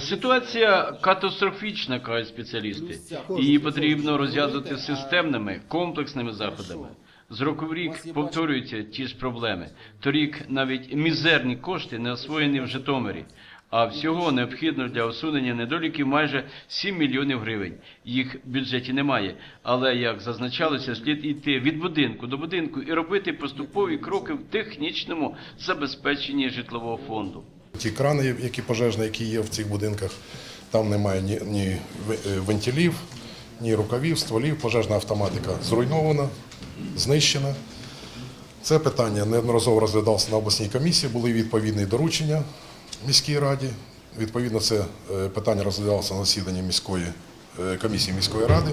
Ситуація катастрофічна, кажуть спеціалісти. Її потрібно розв'язувати системними, комплексними заходами. З року в рік повторюються ті ж проблеми. Торік навіть мізерні кошти не освоєні в Житомирі. А всього необхідно для усунення недоліків майже 7 мільйонів гривень. Їх в бюджеті немає. Але, як зазначалося, слід йти від будинку до будинку і робити поступові кроки в технічному забезпеченні житлового фонду. Ті крани, які пожежні, які є в цих будинках, там немає ні, ні е, вентилів, ні рукавів, стволів. Пожежна автоматика зруйнована, знищена. Це питання неодноразово розглядалося на обласній комісії, були відповідні доручення міській раді. Відповідно, це е, питання розглядалося на засіданні міської е, комісії міської ради.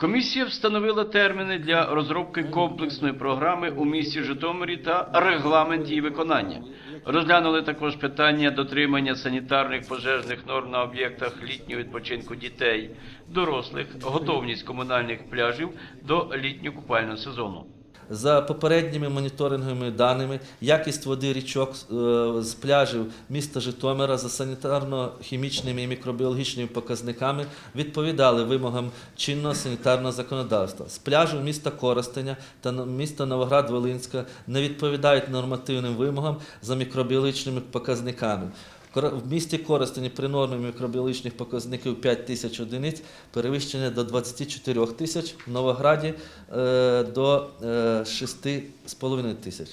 Комісія встановила терміни для розробки комплексної програми у місті Житомирі та регламент її виконання. Розглянули також питання дотримання санітарних пожежних норм на об'єктах літнього відпочинку дітей, дорослих, готовність комунальних пляжів до літнього купального сезону. За попередніми моніторинговими даними, якість води річок е, з пляжів міста Житомира за санітарно-хімічними і мікробіологічними показниками відповідали вимогам чинного санітарного законодавства. З пляжу міста Коростеня та міста Новоград-Волинська не відповідають нормативним вимогам за мікробіологічними показниками. В місті Коростені при нормі мікробіологічних показників 5 тисяч одиниць перевищення до 24 тисяч, в Новограді е, до е, 6,5 тисяч.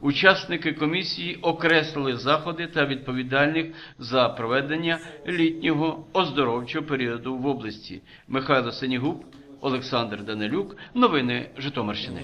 Учасники комісії окреслили заходи та відповідальних за проведення літнього оздоровчого періоду в області. Михайло Сенігуб, Олександр Данилюк. Новини Житомирщини.